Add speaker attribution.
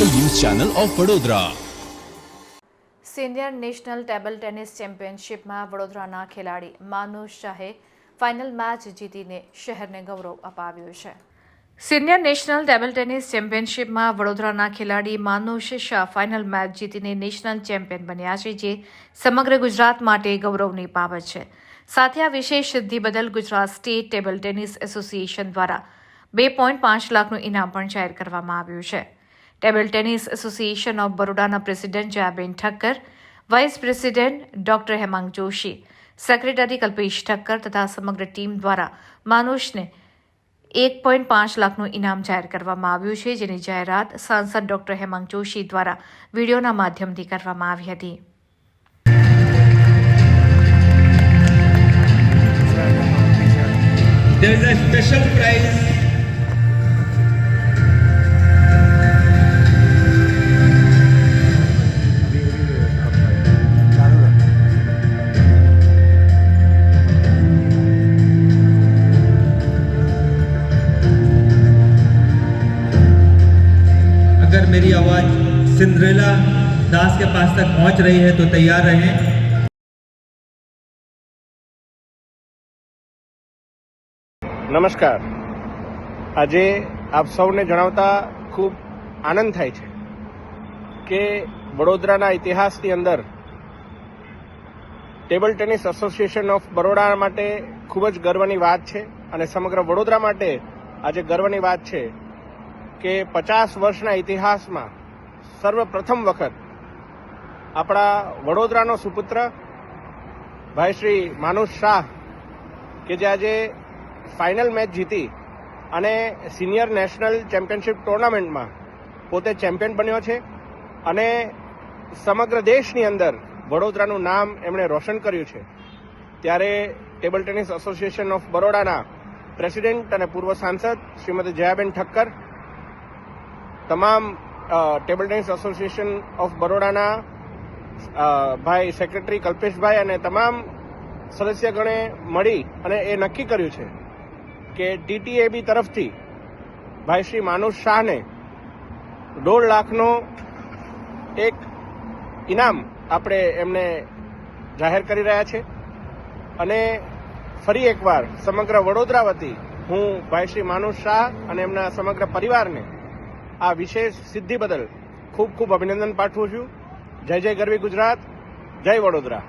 Speaker 1: Channel of Vadodara.
Speaker 2: Senior national table tennis ચેમ્પિયનશિપમાં વડોદરાના ખેલાડી માનુષ શાહે ફાઇનલ મેચ જીતીને શહેરને ગૌરવ અપાવ્યું છે. સિનિયર નેશનલ ટેબલ ટેનિસ ચેમ્પિયનશિપમાં વડોદરાના ખેલાડી માનુષ શાહ ફાઇનલ મેચ જીતીને નેશનલ ચેમ્પિયન બન્યા છે, જે સમગ્ર ગુજરાત માટે ગૌરવની બાબત છે. સાથે આ વિશેષ સિદ્ધિ બદલ Gujarat state table tennis association દ્વારા બે પોઈન્ટ પાંચ લાખનું ઇનામ પણ જાહેર કરવામાં આવ્યું છે. Table tennis association of બરોડાના president Jayaben Thakkar vice president doctor Hemang Joshi secretary Kalpesh Thakkar તથા સમગ્ર ટીમ દ્વારા માનુષને એક પોઈન્ટ પાંચ લાખનું ઇનામ જાહેર કરવામાં આવ્યું છે, જેની જાહેરાત સાંસદ ડોક્ટર હેમાંગ જોશી દ્વારા વિડીયોના માધ્યમથી કરવામાં આવી હતી.
Speaker 3: There a special prize अगर मेरी आवाज सिंड्रेला दास के पास तक पहुंच रही है तो तैयार रहें
Speaker 4: નમસ્કાર આજે આપ સૌને જણાવતા ખૂબ આનંદ થાય છે કે વડોદરાના ઇતિહાસની અંદર table tennis association of Baroda માટે ખૂબ જ ગર્વની વાત છે અને સમગ્ર વડોદરા માટે આજે ગર્વની વાત છે કે પચાસ વર્ષના ઇતિહાસમાં સર્વપ્રથમ વખત આપણા વડોદરાનો સુપુત્ર ભાઈ શ્રી માનુષ શાહ કે જે આજે ફાઇનલ મેચ જીતી અને સિનિયર નેશનલ ચેમ્પિયનશિપ ટુર્નામેન્ટમાં પોતે ચેમ્પિયન બન્યો છે અને સમગ્ર દેશની અંદર વડોદરાનું નામ એમણે રોશન કર્યું છે. ત્યારે ટેબલ ટેનિસ એસોસિએશન ઓફ બરોડાના પ્રેસિડેન્ટ અને પૂર્વ સાંસદ શ્રીમતી જયાબેન ઠક્કર તમામ ટેબલ ટેનિસ એસોસિએશન ઓફ બરોડાના ભાઈ સેક્રેટરી કલ્પેશભાઈ અને તમામ સદસ્યગણે મળી અને એ નક્કી કર્યું છે કે ટીટીએબી તરફથી ભાઈ શ્રી માનુષ શાહને દોઢ લાખનો એક ઇનામ આપણે એમને જાહેર કરી રહ્યા છે. અને ફરી એકવાર સમગ્ર વડોદરા વતી હું ભાઈ શ્રી માનુષ શાહ અને એમના સમગ્ર પરિવારને આ વિશેષ સિદ્ધિ બદલ ખૂબ ખૂબ અભિનંદન પાઠવું છું. જય જય ગરવી ગુજરાત. જય વડોદરા.